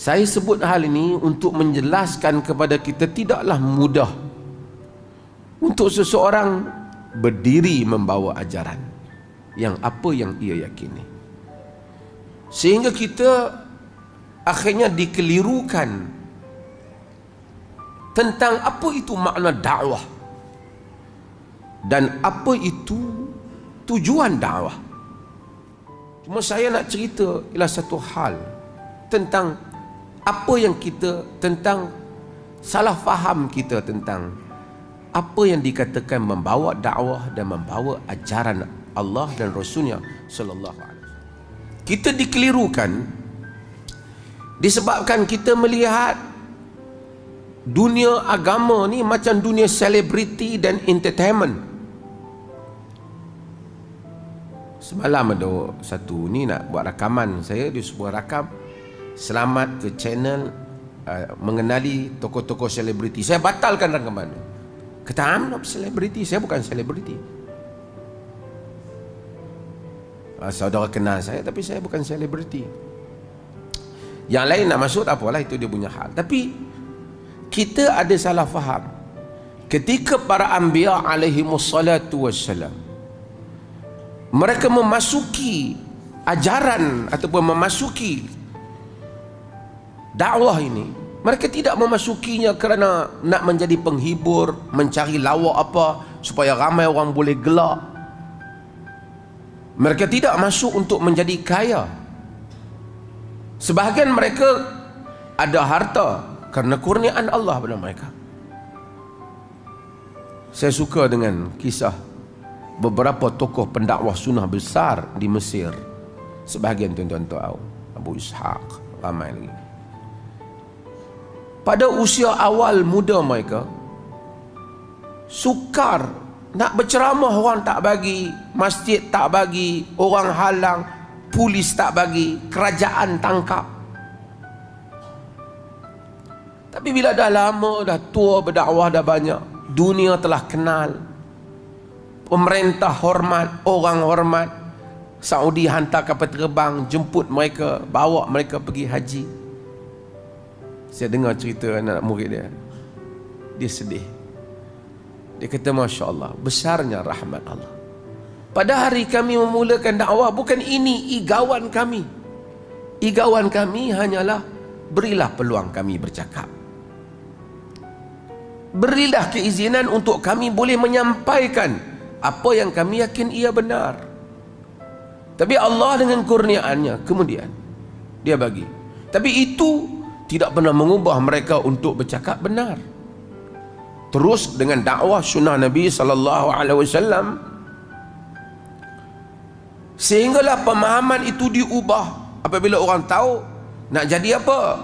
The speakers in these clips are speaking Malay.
Saya sebut hal ini untuk menjelaskan kepada kita tidaklah mudah untuk seseorang berdiri membawa ajaran yang apa yang ia yakini. Sehingga kita akhirnya dikelirukan tentang apa itu makna dakwah dan apa itu tujuan dakwah. Cuma saya nak cerita ialah satu hal tentang apa yang kita tentang salah faham kita tentang apa yang dikatakan membawa dakwah dan membawa ajaran Allah dan Rasulnya sallallahu alaihi wasallam. Kita dikelirukan disebabkan kita melihat dunia agama ni macam dunia selebriti dan entertainment. Semalam ada satu ni nak buat rakaman saya di sebuah rakam selamat ke channel uh, mengenali tokoh-tokoh selebriti. Saya batalkan rakaman tu. Kata I'm not selebriti, saya bukan selebriti. Uh, saudara kenal saya tapi saya bukan selebriti. Yang lain nak masuk tak apalah itu dia punya hal. Tapi kita ada salah faham. Ketika para anbiya alaihi wassalatu wassalam mereka memasuki ajaran ataupun memasuki dakwah ini mereka tidak memasukinya kerana nak menjadi penghibur mencari lawak apa supaya ramai orang boleh gelak. Mereka tidak masuk untuk menjadi kaya. Sebahagian mereka ada harta kerana kurniaan Allah pada mereka. Saya suka dengan kisah beberapa tokoh pendakwah sunnah besar di Mesir. Sebahagian tuan-tuan tahu Abu Ishaq ramai lagi pada usia awal muda mereka sukar nak berceramah orang tak bagi masjid tak bagi orang halang polis tak bagi kerajaan tangkap tapi bila dah lama dah tua berdakwah dah banyak dunia telah kenal pemerintah hormat, orang hormat. Saudi hantar kapal terbang jemput mereka, bawa mereka pergi haji. Saya dengar cerita anak murid dia. Dia sedih. Dia kata Masya Allah, besarnya rahmat Allah. Pada hari kami memulakan dakwah, bukan ini igawan kami. Igawan kami hanyalah berilah peluang kami bercakap. Berilah keizinan untuk kami boleh menyampaikan apa yang kami yakin ia benar tapi Allah dengan kurniaannya kemudian dia bagi tapi itu tidak pernah mengubah mereka untuk bercakap benar. Terus dengan dakwah sunnah Nabi sallallahu alaihi wasallam sehinggalah pemahaman itu diubah. Apabila orang tahu nak jadi apa?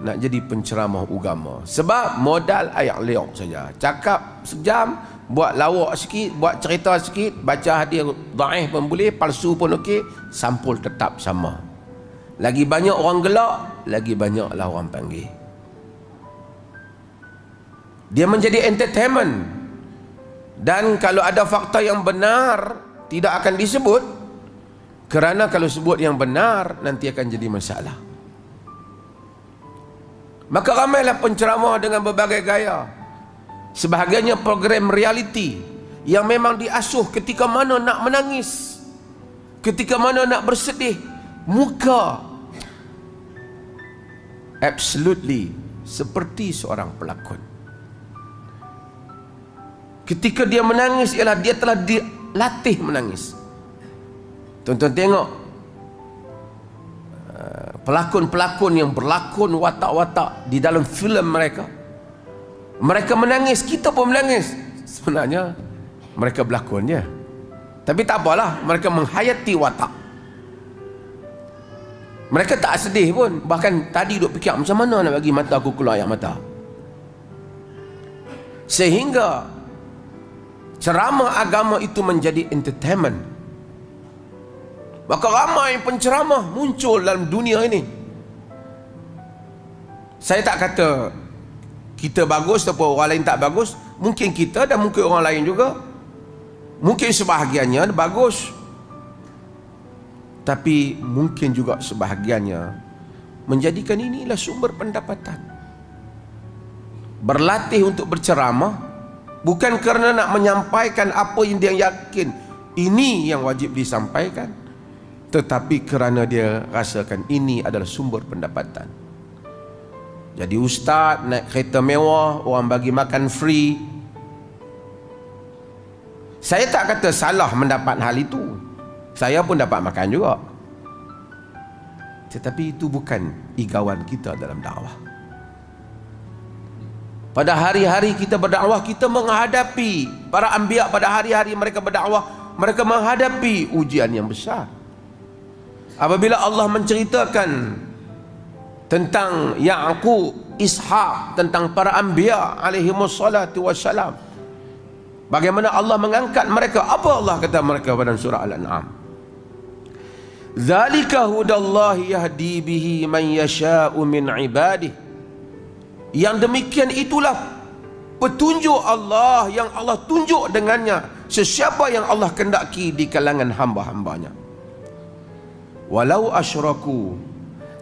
Nak jadi penceramah agama sebab modal ayat leok saja. Cakap sejam buat lawak sikit, buat cerita sikit, baca hadis dhaif pun boleh, palsu pun okey, sampul tetap sama. Lagi banyak orang gelak, lagi banyaklah orang panggil. Dia menjadi entertainment. Dan kalau ada fakta yang benar, tidak akan disebut. Kerana kalau sebut yang benar, nanti akan jadi masalah. Maka ramailah penceramah dengan berbagai gaya sebahagiannya program reality yang memang diasuh ketika mana nak menangis ketika mana nak bersedih muka absolutely seperti seorang pelakon ketika dia menangis ialah dia telah dilatih menangis tuan-tuan tengok uh, pelakon-pelakon yang berlakon watak-watak di dalam filem mereka mereka menangis, kita pun menangis. Sebenarnya mereka berlakonnya. Tapi tak apalah, mereka menghayati watak. Mereka tak sedih pun. Bahkan tadi duk fikir macam mana nak bagi mata aku keluar air mata. Sehingga ceramah agama itu menjadi entertainment. Maka ramai penceramah muncul dalam dunia ini. Saya tak kata kita bagus ataupun orang lain tak bagus mungkin kita dan mungkin orang lain juga mungkin sebahagiannya bagus tapi mungkin juga sebahagiannya menjadikan inilah sumber pendapatan. Berlatih untuk berceramah bukan kerana nak menyampaikan apa yang dia yakin ini yang wajib disampaikan tetapi kerana dia rasakan ini adalah sumber pendapatan. Jadi ustaz naik kereta mewah, orang bagi makan free. Saya tak kata salah mendapat hal itu. Saya pun dapat makan juga. Tetapi itu bukan igawan kita dalam dakwah. Pada hari-hari kita berdakwah, kita menghadapi para anbiya pada hari-hari mereka berdakwah, mereka menghadapi ujian yang besar. Apabila Allah menceritakan tentang Ya'qub, Ishaq, tentang para anbiya alaihi wassalatu wassalam. Bagaimana Allah mengangkat mereka? Apa Allah kata mereka pada surah Al-An'am? Zalika hudallahi yahdi bihi man yasha'u min ibadih. Yang demikian itulah petunjuk Allah yang Allah tunjuk dengannya sesiapa yang Allah kendaki di kalangan hamba-hambanya. Walau asyraku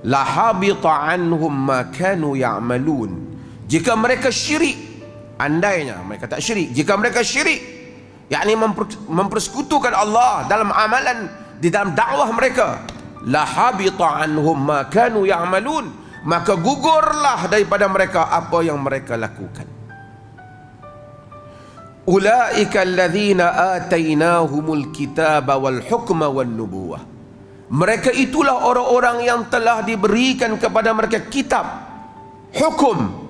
lahabita anhum ma kanu ya'malun. Jika mereka syirik, andainya mereka tak syirik. Jika mereka syirik, yakni mempersekutukan Allah dalam amalan di dalam dakwah mereka. La habita anhum ma kanu ya'malun. Maka gugurlah daripada mereka apa yang mereka lakukan. Ulaika alladhina atainahumul kitaba wal hukma wan nubuwah. Mereka itulah orang-orang yang telah diberikan kepada mereka kitab hukum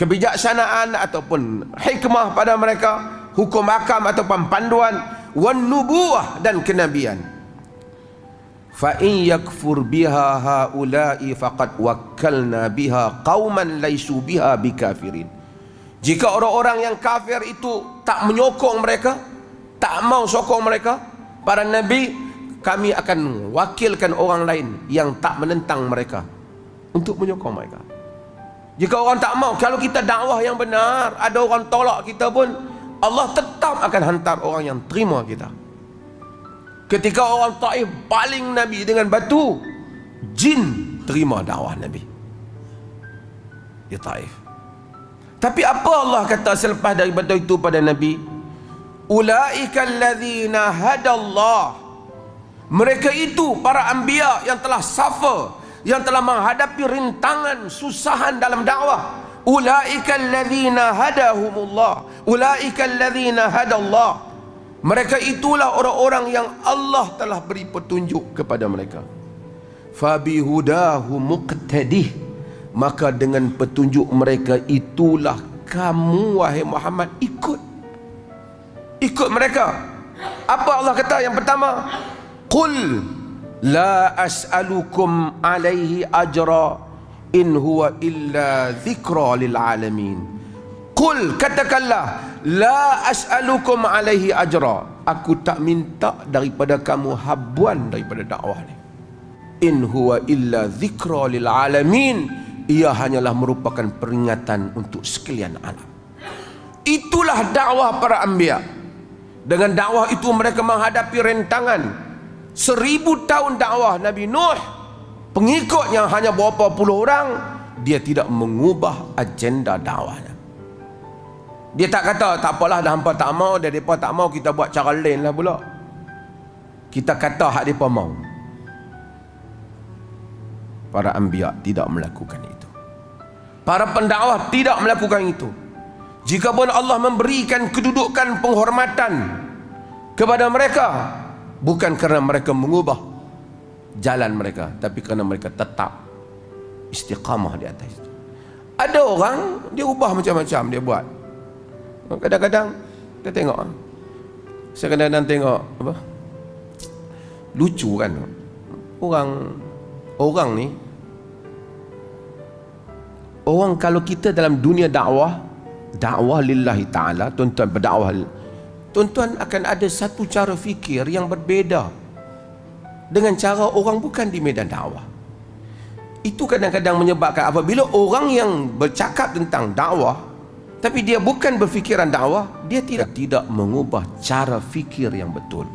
kebijaksanaan ataupun hikmah pada mereka hukum akam ataupun panduan wan nubuwah dan kenabian fa in yakfur biha haula'i faqad wakkalna biha qauman laisu biha bikafirin. Jika orang-orang yang kafir itu tak menyokong mereka tak mau sokong mereka para nabi kami akan wakilkan orang lain yang tak menentang mereka untuk menyokong mereka. Jika orang tak mau kalau kita dakwah yang benar ada orang tolak kita pun Allah tetap akan hantar orang yang terima kita Ketika orang Taif baling Nabi dengan batu, jin terima dakwah Nabi. Di Taif. Tapi apa Allah kata selepas dari batu itu pada Nabi? Ulaika alladzina hadallah. Mereka itu para anbiya yang telah suffer, yang telah menghadapi rintangan, susahan dalam dakwah. Ulaika alladzina hadahumullah. Ulaika alladzina hadallah. Mereka itulah orang-orang yang Allah telah beri petunjuk kepada mereka. Fabi hudahu muqtadih. Maka dengan petunjuk mereka itulah kamu wahai Muhammad ikut. Ikut mereka. Apa Allah kata yang pertama? Qul la as'alukum alaihi ajra in huwa illa dhikra lil alamin. Qul katakanlah La as'alukum alaihi ajra. Aku tak minta daripada kamu habuan daripada dakwah ni. In huwa illa zikra lil alamin. Ia hanyalah merupakan peringatan untuk sekalian alam. Itulah dakwah para anbiya. Dengan dakwah itu mereka menghadapi rentangan. Seribu tahun dakwah Nabi Nuh. Pengikutnya hanya beberapa puluh orang. Dia tidak mengubah agenda dakwahnya. Dia tak kata tak apalah dah hampa tak mau dia depa tak mau kita buat cara lain lah pula. Kita kata hak depa mau. Para anbiya tidak melakukan itu. Para pendakwah tidak melakukan itu. Jika pun Allah memberikan kedudukan penghormatan kepada mereka bukan kerana mereka mengubah jalan mereka tapi kerana mereka tetap istiqamah di atas itu. Ada orang dia ubah macam-macam dia buat Kadang-kadang kita tengok. Saya kadang-kadang tengok apa? Lucu kan? Orang Orang ni Orang kalau kita dalam dunia dakwah Dakwah lillahi ta'ala Tuan-tuan berdakwah Tuan-tuan akan ada satu cara fikir yang berbeza Dengan cara orang bukan di medan dakwah. Itu kadang-kadang menyebabkan apabila orang yang bercakap tentang dakwah tapi dia bukan berfikiran dakwah dia tidak tidak mengubah cara fikir yang betul